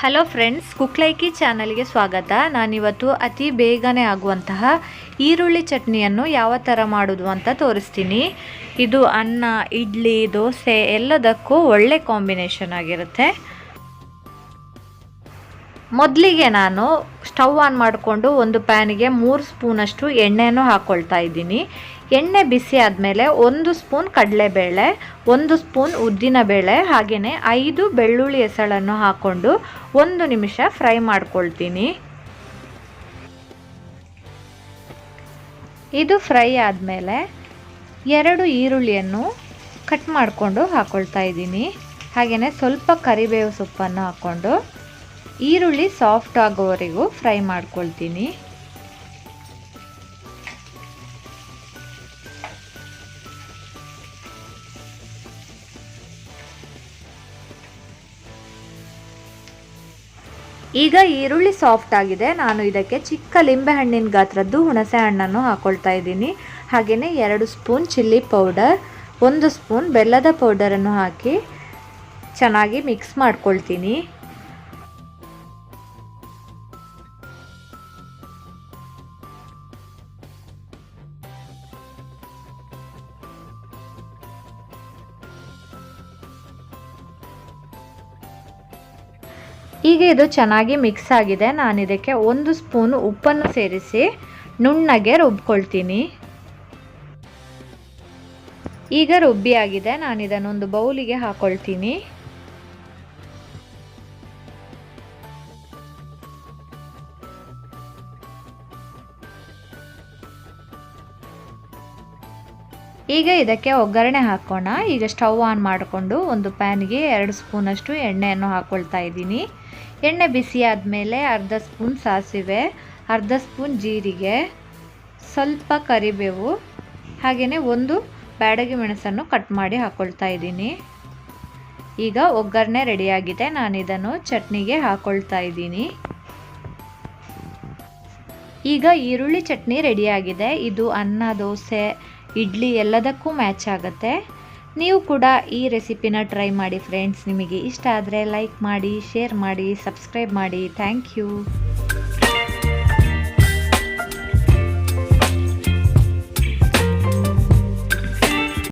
Hello friends, ಕುಕ್ಲೈಕಿ ಚಾನಲ್ಗೆ ಸ್ವಾಗತ. ನಾನಿವತ್ತು ಅತಿ ಬೇಗನೆ ಆಗುವಂತಹ ಈರುಳ್ಳಿ ಚಟ್ನಿಯನ್ನು ಯಾವ ಥರ ಮಾಡೋದು ಅಂತ ತೋರಿಸ್ತೀನಿ. ಇದು ಅನ್ನ, ಇಡ್ಲಿ, ದೋಸೆ ಎಲ್ಲದಕ್ಕೂ ಒಳ್ಳೆ ಕಾಂಬಿನೇಷನ್ ಆಗಿರುತ್ತೆ. ಮೊದಲಿಗೆ ನಾನು ಸ್ಟವ್ ಆನ್ ಮಾಡಿಕೊಂಡು ಒಂದು ಪ್ಯಾನಿಗೆ ಮೂರು ಸ್ಪೂನಷ್ಟು ಎಣ್ಣೆನೂ ಹಾಕ್ಕೊಳ್ತಾ ಇದ್ದೀನಿ. ಎಣ್ಣೆ ಬಿಸಿ ಆದಮೇಲೆ ಒಂದು ಸ್ಪೂನ್ ಕಡಲೆಬೇಳೆ, ಒಂದು ಸ್ಪೂನ್ ಉದ್ದಿನಬೇಳೆ ಹಾಗೆಯೇ ಐದು ಬೆಳ್ಳುಳ್ಳಿ ಎಸಳನ್ನು ಹಾಕ್ಕೊಂಡು ಒಂದು ನಿಮಿಷ ಫ್ರೈ ಮಾಡ್ಕೊಳ್ತೀನಿ. ಇದು ಫ್ರೈ ಆದಮೇಲೆ ಎರಡು ಈರುಳ್ಳಿಯನ್ನು ಕಟ್ ಮಾಡಿಕೊಂಡು ಹಾಕ್ಕೊಳ್ತಾ ಇದ್ದೀನಿ. ಹಾಗೆಯೇ ಸ್ವಲ್ಪ ಕರಿಬೇವು ಸೊಪ್ಪನ್ನು ಹಾಕ್ಕೊಂಡು ಈರುಳ್ಳಿ ಸಾಫ್ಟ್ ಆಗೋವರೆಗೂ ಫ್ರೈ ಮಾಡ್ಕೊಳ್ತೀನಿ. ಈಗ ಈರುಳ್ಳಿ ಸಾಫ್ಟ್ ಆಗಿದೆ. ನಾನು ಇದಕ್ಕೆ ಚಿಕ್ಕ ಲಿಂಬೆ ಹಣ್ಣಿನ ಗಾತ್ರದ್ದು ಹುಣಸೆ ಹಣ್ಣನ್ನು ಹಾಕೊಳ್ತಾ ಇದ್ದೀನಿ. ಹಾಗೆಯೇ ಎರಡು ಸ್ಪೂನ್ ಚಿಲ್ಲಿ ಪೌಡರ್, ಒಂದು ಸ್ಪೂನ್ ಬೆಲ್ಲದ ಪೌಡರನ್ನು ಹಾಕಿ ಚೆನ್ನಾಗಿ ಮಿಕ್ಸ್ ಮಾಡ್ಕೊಳ್ತೀನಿ. ಈಗ ಇದು ಚೆನ್ನಾಗಿ ಮಿಕ್ಸ್ ಆಗಿದೆ. ನಾನು ಇದಕ್ಕೆ ಒಂದು ಸ್ಪೂನ್ ಉಪ್ಪನ್ನು ಸೇರಿಸಿ ನುಣ್ಣಗೆ ರುಬ್ಕೊಳ್ತೀನಿ. ಈಗ ರುಬ್ಬಿ ಆಗಿದೆ ನಾನು ಇದನ್ನೊಂದು ಬೌಲಿಗೆ ಹಾಕೊಳ್ತೀನಿ. ಈಗ ಇದಕ್ಕೆ ಒಗ್ಗರಣೆ ಹಾಕೋಣ. ಈಗ ಸ್ಟವ್ ಆನ್ ಮಾಡಿಕೊಂಡು ಒಂದು ಪ್ಯಾನ್ಗೆ ಎರಡು ಸ್ಪೂನಷ್ಟು ಎಣ್ಣೆಯನ್ನು ಹಾಕ್ಕೊಳ್ತಾ ಇದ್ದೀನಿ. ಎಣ್ಣೆ ಬಿಸಿ ಆದಮೇಲೆ ಅರ್ಧ ಸ್ಪೂನ್ ಸಾಸಿವೆ, ಅರ್ಧ ಸ್ಪೂನ್ ಜೀರಿಗೆ, ಸ್ವಲ್ಪ ಕರಿಬೇವು, ಹಾಗೆಯೇ ಒಂದು ಬ್ಯಾಡಗಿ ಮೆಣಸನ್ನು ಕಟ್ ಮಾಡಿ ಹಾಕ್ಕೊಳ್ತಾ ಇದ್ದೀನಿ. ಈಗ ಒಗ್ಗರಣೆ ರೆಡಿಯಾಗಿದೆ. ನಾನು ಇದನ್ನು ಚಟ್ನಿಗೆ ಹಾಕ್ಕೊಳ್ತಾ ಇದ್ದೀನಿ. ಈಗ ಈರುಳ್ಳಿ ಚಟ್ನಿ ರೆಡಿಯಾಗಿದೆ. ಇದು ಅನ್ನ, ದೋಸೆ ಇಡ್ಲಿ ಎಲ್ಲದಕ್ಕೂ ಮ್ಯಾಚ್ ಆಗುತ್ತೆ. ನೀವು ಕೂಡ ಈ ರೆಸಿಪಿನ ಟ್ರೈ ಮಾಡಿ ಫ್ರೆಂಡ್ಸ್ ನಿಮಗೆ ಇಷ್ಟ ಆದರೆ ಲೈಕ್ ಮಾಡಿ ಶೇರ್ ಮಾಡಿ ಸಬ್ಸ್ಕ್ರೈಬ್ ಮಾಡಿ. Thank you